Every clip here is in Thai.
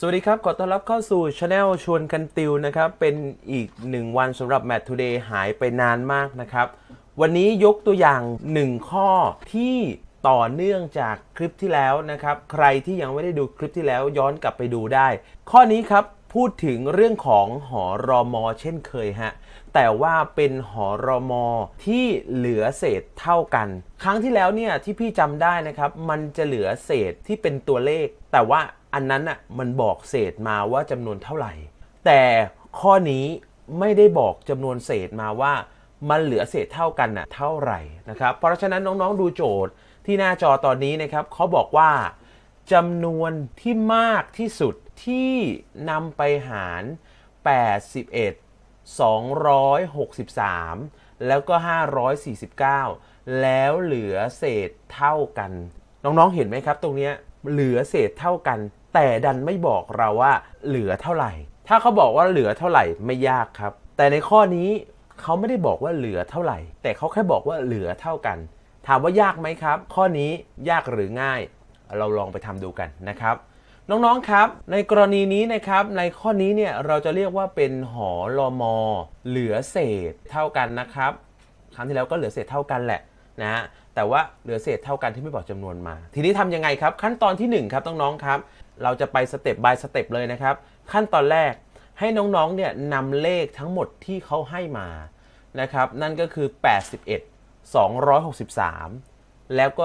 สวัสดีครับ ขอต้อนรับเข้าสู่ช anel ชวนกันติวนะครับ เป็นอีกหนึ่งวันสำหรับ Math Today หายไปนานมากนะครับ วันนี้ยกตัวอย่าง 1 ข้อที่ต่อเนื่องจากคลิปที่แล้วนะครับ ใครที่ยังไม่ได้ดูคลิปที่แล้วย้อนกลับไปดูได้ ข้อนี้ครับ พูดถึงเรื่องของหอรอมอเช่นเคยฮะ แต่ว่าเป็นหอรอมอที่เหลือเศษเท่ากัน ครั้งที่แล้วเนี่ยที่พี่จำได้นะครับ มันจะเหลือเศษที่เป็นตัวเลข แต่ว่าอันนั้นอะมันบอกเศษมาว่าจำนวนเท่าไหร่ แต่ข้อนี้ไม่ได้บอกจำนวนเศษมาว่ามันเหลือเศษเท่ากันน่ะเท่าไหร่นะครับ เพราะฉะนั้นน้องๆดูโจทย์ที่หน้าจอตอนนี้นะครับเขาบอกว่าจำนวนที่มากที่สุด ที่นำไปหาร 81 263 แล้วก็ 549 แล้วเหลือเศษเท่ากัน น้องๆเห็นไหมครับ ตรงนี้เหลือเศษเท่ากัน แต่ดันไม่บอกเราว่าเหลือเท่าไหร่ ถ้าเขาบอกว่าเหลือเท่าไหร่ไม่ยากครับ แต่ในข้อนี้เขาไม่ได้บอกว่าเหลือเท่าไหร่ แต่เขาแค่บอกว่าเหลือเท่ากัน ถามว่ายากไหมครับ ข้อนี้ยากหรือง่าย เราลองไปทำดูกันนะครับ น้องๆครับ ในกรณีนี้นะครับในข้อนี้เนี่ยเราจะเรียกว่าเป็นหอรอมอเหลือเศษเท่ากันนะครับ ครั้งที่แล้วก็เหลือเศษเท่ากันแหละนะฮะแต่ว่าเหลือเศษเท่ากันที่ไม่บอกจำนวนมา ทีนี้ทำยังไงครับ ขั้นตอนที่1ครับน้องๆครับ เราจะไปสเต็ป by สเต็ปเลยนะครับ ขั้นตอนแรกให้น้องๆเนี่ยนำเลขทั้งหมดที่เขาให้มานะครับ นั่นก็คือ 81 263 แล้วก็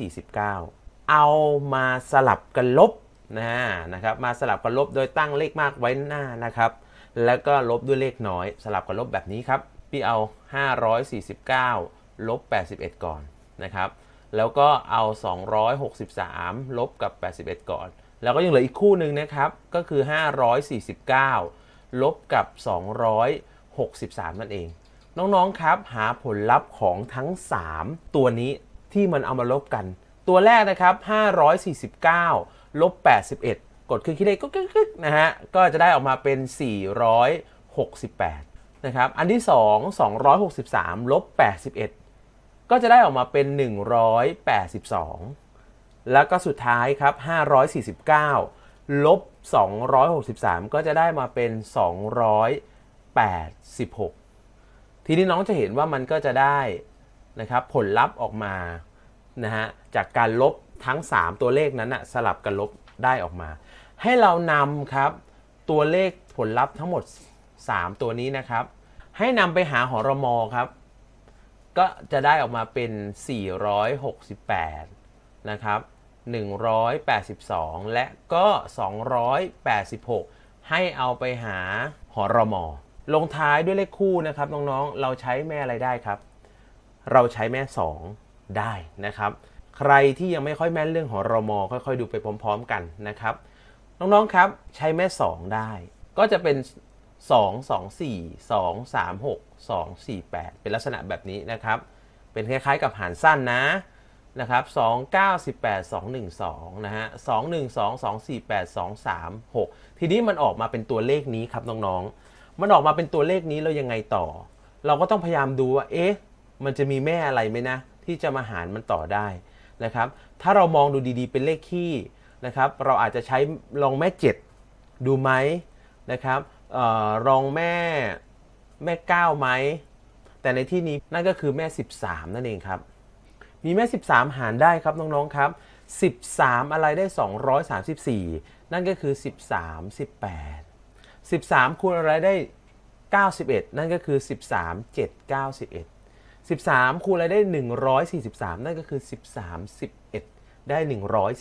549 เอามาสลับกันลบ นะนะครับมาสลับกันลบโดยตั้งเลขมากไว้หน้านะครับ แล้วก็ลบด้วยเลขน้อย สลับกันลบแบบนี้ครับ พี่เอา 549ลบ81 ก่อนนะครับ แล้วก็เอา 263ลบกับ 81 ก่อน แล้วก็ยังเหลืออีกคู่หนึ่งนะครับ ก็คือ 549ลบกับ 263 นั่นเอง น้องๆครับ หาผลลัพธ์ของทั้ง 3 ตัวนี้ที่มันเอามาลบกัน ตัวแรกนะครับ 549 ลบ 81 กดเครื่องคิดเลขก็กึกๆนะฮะ ก็จะได้ออกมาเป็น 468 นะครับ อันที่ 2 263 ลบ 81 ก็จะได้ออกมาเป็น 182 แล้วก็สุดท้ายครับ 549 ลบ 263 ก็จะได้มาเป็น 286 ทีนี้น้องจะเห็นว่ามันก็จะได้นะครับผลลัพธ์ออกมานะฮะจากการลบ ทั้ง 3 ตัวเลขนั้นนะสลับกันลบได้ออกมา ให้เรานำครับตัวเลขผลลัพธ์ทั้งหมด 3 ตัวนี้นะครับ ให้นำไปหาหอรมอครับ ก็จะได้ออกมาเป็น 468 นะครับ 182 และก็ 286 ให้เอาไปหาหอรมอลงท้ายด้วยเลขคู่นะครับน้องๆ เราใช้แม่อะไรได้ครับ เราใช้แม่ 2 ได้นะครับ ใครที่ยังไม่ค่อยแม่นเรื่องหอรมอค่อยๆ ดูไปพร้อม ๆ กันนะครับ น้องๆครับใช้แม่ 2 ได้ ก็จะเป็น 2 2 4 2 3 6 2 4 8 เป็นลักษณะแบบนี้นะครับ เป็นคล้ายๆกับหารสั้นนะนะครับ2 9 18 2 1 2นะฮะ2 1 2 2 4 8 2 3 6 ทีนี้มันออกมาเป็นตัวเลขนี้ครับน้องๆ มันออกมาเป็นตัวเลขนี้เรายังไงต่อ เราก็ต้องพยายามดูว่าเอ๊ะมันจะมีแม่อะไรไหมนะ ที่จะมาหารมันต่อได้ นะครับ ถ้าเรามองดูดีๆเป็นเลขคี่นะครับ เราอาจจะใช้ลองแม่ 7 ดูไหมนะครับออรองแม่แม่ 9 ไหม แต่ในที่นี้นั่นก็คือแม่ 13 นั่นเองครับ มีแม่ 13 หารได้ครับน้องๆครับ 13 อะไรได้ 234 นั่นก็คือ 13 18 13คูณอะไรได้ 91 นั่นก็คือ 13 7 91 13 คูณอะไรได้ 143 นั่นก็คือ 13 11 ได้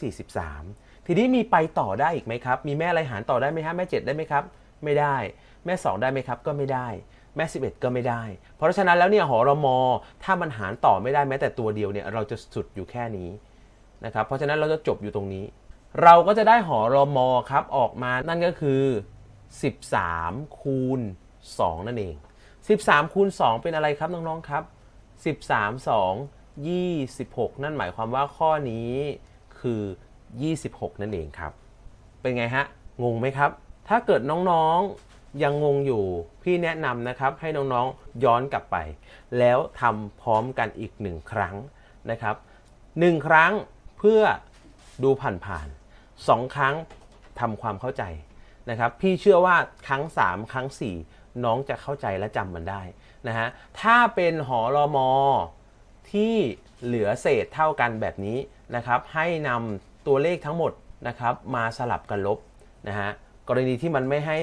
143 ทีนี้มีไปต่อได้อีกไหมครับ มีแม่อะไรหารต่อได้ไหมครับแม่ 7 ได้ไหมครับ ไม่ได้ แม่ 2 ได้ไหมครับ ก็ไม่ได้ แม่ 11 ก็ไม่ได้ เพราะฉะนั้นแล้วเนี่ยหอรมอ ถ้ามันหารต่อไม่ได้แม้แต่ตัวเดียวเนี่ยเราจะสุดอยู่แค่นี้นะครับ เพราะฉะนั้นเราจะจบอยู่ตรงนี้ เราก็จะได้หอรมอครับออกมานั่นก็คือ 13 คูณ 2 นั่นเอง 13 คูณ 2 เป็นอะไรครับน้องๆครับ 13 2 26 นั่นหมายความว่าข้อนี้คือ 26 นั่นเองครับ เป็นไงฮะ งงไหมครับ ถ้าเกิดน้องๆยังงงอยู่ พี่แนะนำนะครับให้น้องๆย้อนกลับไป แล้วทำพร้อมกันอีกหนึ่งครั้งนะครับหนึ่งครั้งเพื่อดูผ่านๆสองครั้งทำความเข้าใจนะครับ พี่เชื่อว่าครั้ง 3 ครั้ง 4 น้องจะเข้าใจและจำมันได้นะฮะถ้าเป็นหอรอมอที่เหลือเศษเท่ากันแบบนี้นะครับให้นำตัวเลขทั้งหมดนะครับมาสลับกันลบนะฮะกรณีที่มันไม่ให้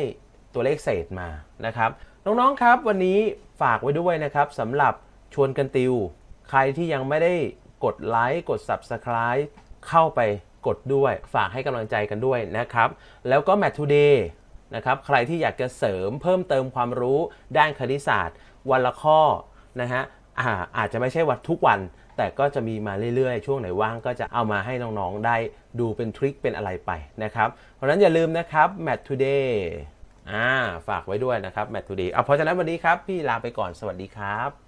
ตัวเลขเศษมานะครับน้องๆครับวันนี้ฝากไว้ด้วยนะครับสำหรับชวนกันติว ใครที่ยังไม่ได้กดไลค์กด Subscribe เข้าไปกดด้วยฝากให้กำลังใจกันด้วยนะครับ แล้วก็ Math Today นะครับใครที่อยากจะเสริมเพิ่มเติมความรู้ด้านคณิตศาสตร์ วันละข้อนะฮะอาอาจจะไม่ใช่วันทุกวัน แต่ก็จะมีมาเรื่อยๆ ช่วงไหนว่างก็จะเอามาให้น้องๆได้ดูเป็นทริคเป็นอะไรไปนะครับเพราะฉะนั้นอย่าลืมนะครับ Math Today อ่าฝากไว้ด้วยนะครับ Math Today เอาเพราะฉะนั้นวันนี้ครับ พี่ลาไปก่อนสวัสดีครับ